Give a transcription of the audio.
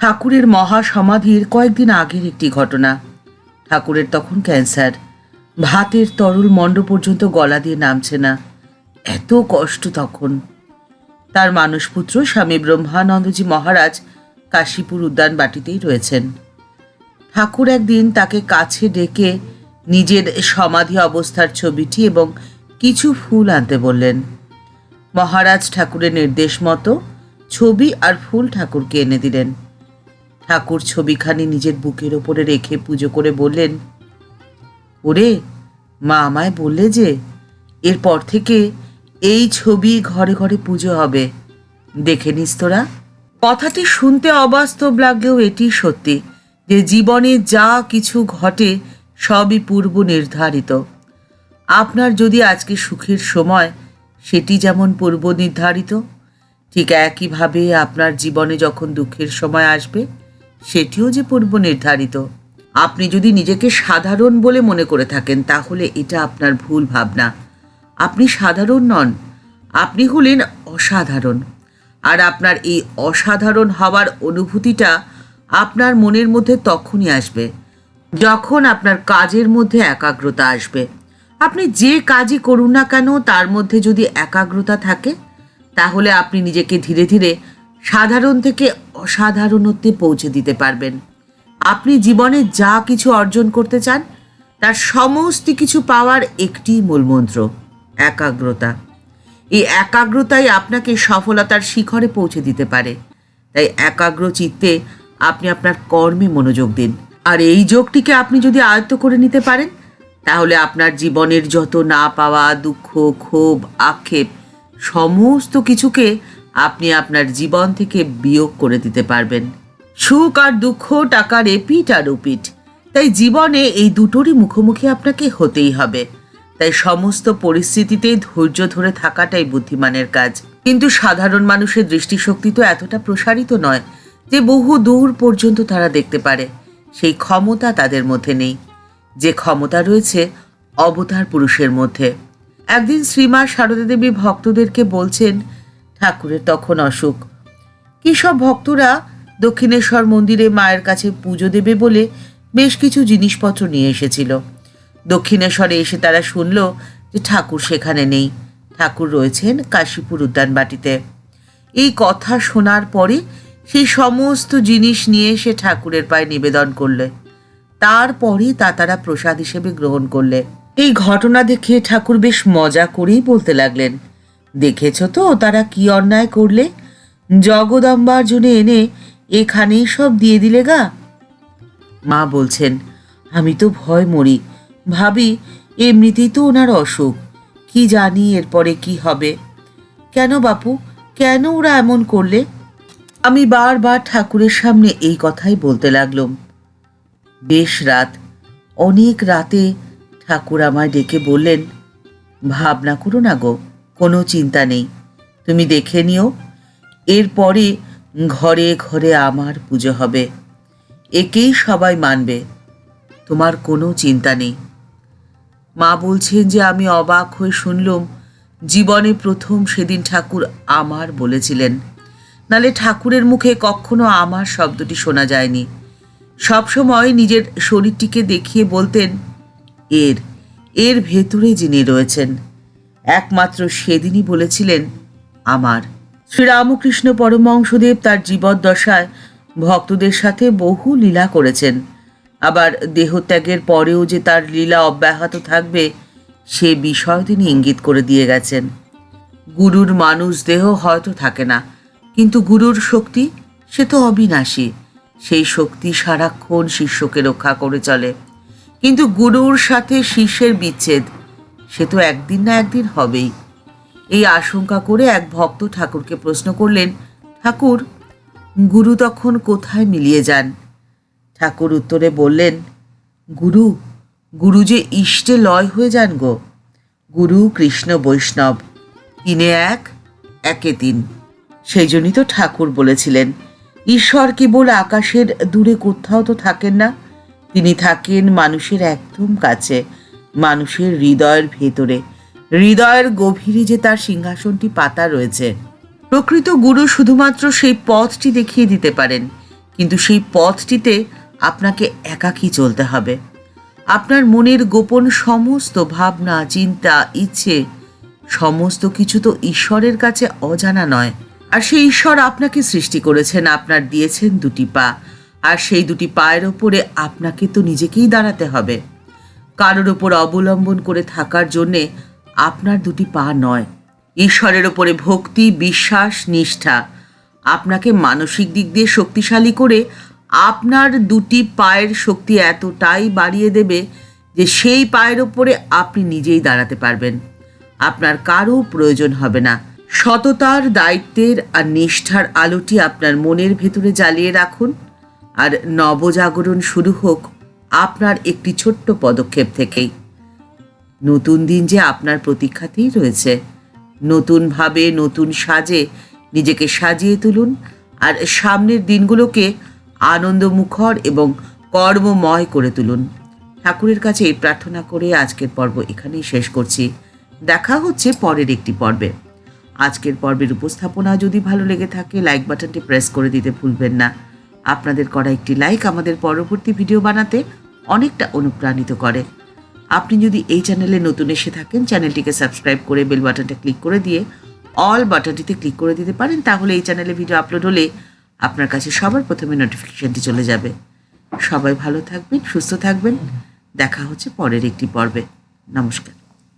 ঠাকুরের মহা সমাধির কয়েকদিন আগের একটি ঘটনা। ঠাকুরের তখন ক্যান্সার। ভাতের তরল মণ্ড পর্যন্ত গলা দিয়ে নামছে না। এত কষ্ট তখন। তার মানসপুত্র স্বামী ব্রহ্মানন্দজি মহারাজ কাশীপুর উদ্যান বাটিতেই রয়েছেন। ঠাকুর একদিন তাকে কাছে ডেকে নিজের সমাধি অবস্থার ছবিটি এবং কিছু ফুল আনতে বললেন। মহারাজ ঠাকুরের নির্দেশ মতো ছবি আর ফুল ঠাকুরকে এনে দিলেন। ঠাকুর ছবিখানি নিজের বুকের ওপরে রেখে পুজো করে বললেন, ওরে, মা আমায় বললে যে এরপর থেকে এই ছবি ঘরে ঘরে পুজো হবে। দেখে নিস তোরা। কথাটি শুনতে অবাস্তব লাগলেও এটি সত্যি যে জীবনে যা কিছু ঘটে সবই পূর্ব নির্ধারিত। আপনার যদি আজকে সুখের সময় সেটি যেমন পূর্ব নির্ধারিত, ঠিক একইভাবে আপনার জীবনে যখন দুঃখের সময় আসবে সেটিও যে পূর্ব নির্ধারিত। আপনি যদি নিজেকে সাধারণ বলে মনে করে থাকেন, তাহলে এটা আপনার ভুল ভাবনা। আপনি সাধারণ নন, আপনি হলেন অসাধারণ। আর আপনার এই অসাধারণ হওয়ার অনুভূতিটা আপনার মনের মধ্যে তখনই আসবে, যখন আপনার কাজের মধ্যে একাগ্রতা আসবে। আপনি যে কাজই করুন না কেন, তার মধ্যে যদি একাগ্রতা থাকে, তাহলে আপনি নিজেকে ধীরে ধীরে সাধারণ থেকে অসাধারণত্বে পৌঁছে দিতে পারবেন। আপনি জীবনে যা কিছু অর্জন করতে চান, তার সমস্ত কিছু পাওয়ার একটি মূলমন্ত্র, একাগ্রতা। এই একাগ্রতাই আপনাকে সফলতার শিখরে পৌঁছে দিতে পারে। তাই একাগ্র চিত্তে আপনি আপনার কর্মে মনোযোগ দিন। আর এই যোগটিকে আপনি যদি আয়ত্ত করে নিতে পারেন, তাহলে আপনার জীবনের যত না পাওয়া দুঃখ, ক্ষোভ, আক্ষেপ, সমস্ত কিছুকে আপনি আপনার জীবন থেকে বিয়োগ করে দিতে পারবেন। সুখ আর দুঃখ টাকার এপিট আর উপিট তাই জীবনে এই দুটোরই মুখোমুখি আপনাকে হতেই হবে। তাই সমস্ত পরিস্থিতিতেই ধৈর্য ধরে থাকাটাই বুদ্ধিমানের কাজ। কিন্তু সাধারণ মানুষের দৃষ্টিশক্তি তো এতটা প্রসারিত নয় যে বহু দূর পর্যন্ত তারা দেখতে পারে। সেই ক্ষমতা তাদের মধ্যে নেই। যে ক্ষমতা রয়েছে, অবতার পুরুষের মধ্যে। একদিন শ্রীমা সারদা দেবী ভক্তদেরকে বলছেন ঠাকুরের তখন অসুখ। কিসব ভক্তরা দক্ষিণেশ্বর মন্দিরে মায়ের কাছে পুজো দেবে বলে বেশ কিছু জিনিসপত্র নিয়ে এসেছিল। দক্ষিণেশ্বরে এসে তারা শুনল যে ঠাকুর সেখানে নেই। ঠাকুর রয়েছেন কাশীপুর উদ্যানবাটিতে। এই কথা শোনার পরে সেই সমস্ত জিনিস নিয়ে এসে ঠাকুরের পায়ে নিবেদন করলে। তারপরে তা তারা প্রসাদ হিসেবে গ্রহণ করলে। এই ঘটনা দেখে ঠাকুর বেশ মজা করেই বলতে লাগলেন দেখেছ তো তারা কি অন্যায় করলে? জগদম্বার জন্য এনে এখানেই সব দিয়ে দিলে গা? মা বলছেন, আমি তো ভয় মরি। ভাবি, এমনিতেই তো ওনার অসুখ। কি জানি এরপরে কি হবে? কেন বাপু, কেন ওরা এমন করলে? আমি বারবার ঠাকুরের সামনে এই কথাই বলতে লাগলাম। বেশ রাত। অনেক রাতে ঠাকুর আমায় ডেকে বললেন, ভাবনা করো না গো। কোনো চিন্তা নেই। তুমি দেখে নিও, এরপরে ঘরে ঘরে আমার পুজো হবে। একেই সবাই মানবে, তোমার কোনো চিন্তা নেই। মা বলছেন যে আমি অবাক হয়ে শুনলুম, জীবনে প্রথম সেদিন ঠাকুর আমার বলেছিলেন। নালে ঠাকুরের মুখে কখনো আমার শব্দটি শোনা যায়নি। সবসময় নিজের শরীরটিকে দেখিয়ে বলতেন, এর এর ভেতরে যিনি রয়েছেন। একমাত্র সেদিনই বলেছিলেন আমার। শ্রীরামকৃষ্ণ পরমহংসদেব তার জীবদ্দশায় ভক্তদের সাথে বহু লীলা করেছেন। আবার দেহত্যাগের পরেও যে তার লীলা অব্যাহত থাকবে, সে বিষয় তিনি ইঙ্গিত করে দিয়ে গেছেন। গুরুর মানুষ দেহ হয়তো থাকে না, কিন্তু গুরুর শক্তি, সে তো অবিনাশী। সেই শক্তি সারাক্ষণ শিষ্যকে রক্ষা করে চলে। কিন্তু গুরুর সাথে শিষ্যের বিচ্ছেদ সে তো একদিন না একদিন হবেই। এই আশঙ্কা করে এক ভক্ত ঠাকুরকে প্রশ্ন করলেন, ঠাকুর, গুরু তখন কোথায় মিলিয়ে যান? ঠাকুর উত্তরে বললেন, গুরু গুরু যে ইষ্টে লয় হয়ে যান গো। গুরু কৃষ্ণ বৈষ্ণব, তিনে এক, একে তিন। সেই জন্যই তো ঠাকুর বলেছিলেন, ঈশ্বর কেবল আকাশের দূরে কোথাও তো থাকেন না। তিনি থাকেন মানুষের একদম কাছে। মানুষের হৃদয়ের ভেতরে। হৃদয়ের গভীরে যে তার সিংহাসনটি পাতা রয়েছে, প্রকৃত গুরু শুধুমাত্র সেই পথটি দেখিয়ে দিতে পারেন, কিন্তু সেই পথটিতে আপনাকে একাকী চলতে হবে। আপনার মনের গোপন সমস্ত ভাবনা, চিন্তা, ইচ্ছে, সমস্ত কিছু তো ঈশ্বরের কাছে অজানা নয়। আর সেই ঈশ্বর আপনাকে সৃষ্টি করেছেন, আপনার দিয়েছেন দুটি পা, আর সেই দুটি পায়ের ওপরে আপনাকে তো নিজেকেই দাঁড়াতে হবে। কারোর ওপর অবলম্বন করে থাকার জন্যে আপনার দুটি পা নয়। ঈশ্বরের ওপরে ভক্তি, বিশ্বাস, নিষ্ঠা। আপনাকে মানসিক দিক দিয়ে শক্তিশালী করে আপনার দুটি পায়ের শক্তি এতটাই বাড়িয়ে দেবে যে সেই পায়ের ওপরে আপনি নিজেই দাঁড়াতে পারবেন। আপনার কারও প্রয়োজন হবে না। সততার, দায়িত্বের আর নিষ্ঠার আলোটি আপনার মনের ভেতরে জ্বালিয়ে রাখুন। আর নবজাগরণ শুরু হোক আপনার একটি ছোট্ট পদক্ষেপ থেকেই। নতুন দিন যে আপনার প্রতীক্ষাতেই রয়েছে। নতুনভাবে নতুন সাজে নিজেকে সাজিয়ে তুলুন আর সামনের দিনগুলোকে আনন্দমুখর এবং কর্মময় করে তুলুন। ঠাকুরের কাছে এই প্রার্থনা করে আজকের পর্ব এখানেই শেষ করছি। দেখা হচ্ছে পরের একটি পর্বে। আজকের পর্বের উপস্থাপনা যদি ভালো লেগে থাকে লাইক বাটনটি প্রেস করে দিতে ভুলবেন না। আপনাদের করা একটি লাইক আমাদের পরবর্তী ভিডিও বানাতে অনেকটা অনুপ্রাণিত করে। আপনি যদি এই চ্যানেলে নতুন এসে থাকেন, চ্যানেলটিকে সাবস্ক্রাইব করে বেল বাটনটা ক্লিক করে দিয়ে অল বাটনটিতে ক্লিক করে দিতে পারেন, তাহলে এই চ্যানেলে ভিডিও আপলোড হলে আপনার কাছে সবার প্রথমে নোটিফিকেশানটি চলে যাবে। সবাই ভালো থাকবেন, সুস্থ থাকবেন। দেখা হচ্ছে পরের একটি পর্বে। নমস্কার।